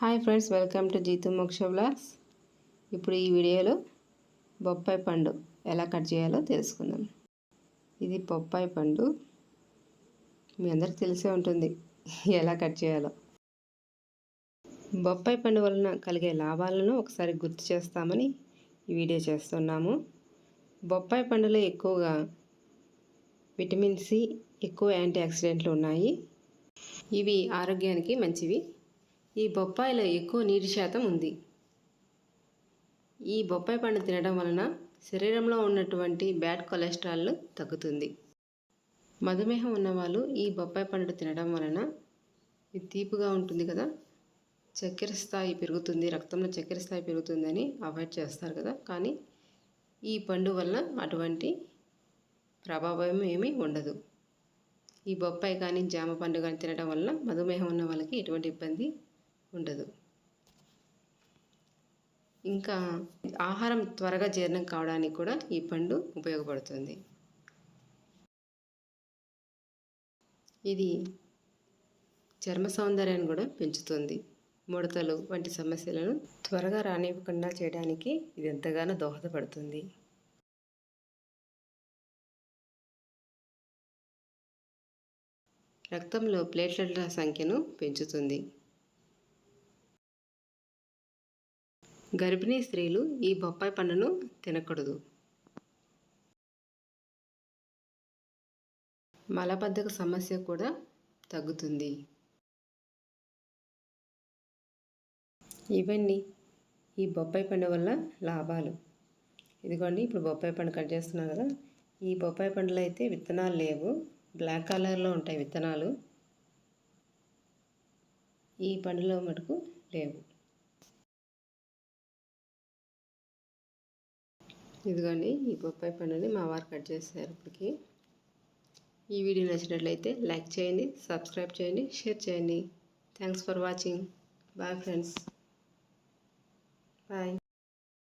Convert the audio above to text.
Hi friends welcome to Jeetu Moksha blogs ఇప్పుడు ఈ వీడియోలో బొప్పాయి పండు ఎలా కట్ చేయాలో తెలుసుకుందాం. ఇది బొప్పాయి పండు. మీ అందరికి తెలిసే ఉంటుంది ఎలా కట్ చేయాలో. బొప్పాయి పండు వలన కలిగే లాభాలను ఒకసారి గుర్తు చేస్తామని ఈ వీడియో చేస్తున్నాము. బొప్పాయి పండులో ఎక్కువగా విటమిన్ సి ఎక్కువ యాంటీ ఆక్సిడెంట్లు ఉన్నాయి. ఇవి ఆరోగ్యానికి మంచివి. ఈ బొప్పాయిలో ఎక్కువ నీటి శాతం ఉంది. ఈ బొప్పాయి పండు తినడం వలన శరీరంలో ఉన్నటువంటి బ్యాడ్ కొలెస్ట్రాల్ తగ్గుతుంది. మధుమేహం ఉన్నవాళ్ళు ఈ బొప్పాయి పండు తినడం వలన ఇది తీపిగా ఉంటుంది కదా. చక్కెర స్థాయి పెరుగుతుంది రక్తంలో చక్కెర స్థాయి పెరుగుతుందని అవాయిడ్ చేస్తారు కదా. కానీ ఈ పండు వల్ల అటువంటి ప్రభావం ఏమీ ఉండదు. ఈ బొప్పాయి కానీ జామ పండు కానీ తినడం వల్ల మధుమేహం ఉన్న వాళ్ళకి ఎటువంటి ఇబ్బంది ఉండదు. ఇంకా ఆహారం త్వరగా జీర్ణం కావడానికి కూడా ఈ పండు ఉపయోగపడుతుంది. ఇది చర్మ సౌందర్యాన్ని కూడా పెంచుతుంది. ముడతలు వంటి సమస్యలను త్వరగా రానివ్వకుండా చేయడానికి ఇది ఎంతగానో దోహదపడుతుంది. రక్తంలో ప్లేట్లెట్ల సంఖ్యను పెంచుతుంది. గర్భిణీ స్త్రీలు ఈ బొప్పాయి పండును తినకూడదు. మలబద్ధక సమస్య కూడా తగ్గుతుంది. ఇవన్నీ ఈ బొప్పాయి పండు వల్ల లాభాలు. ఇదిగోండి ఇప్పుడు బొప్పాయి పండు కట్ చేస్తున్నాను కదా. ఈ బొప్పాయి పండులో అయితే విత్తనాలు లేవు. బ్లాక్ కలర్లో ఉంటాయి విత్తనాలు. ఈ పండులో మటుకు లేవు. ఇదిగోండి ఈ బొప్పాయి పండుని మా వారు కట్ చేశారు ఇప్పటికి. ఈ వీడియో నచ్చినట్లయితే లైక్ చేయండి సబ్స్క్రైబ్ చేయండి షేర్ చేయండి. Thanks for watching. Bye friends. Bye.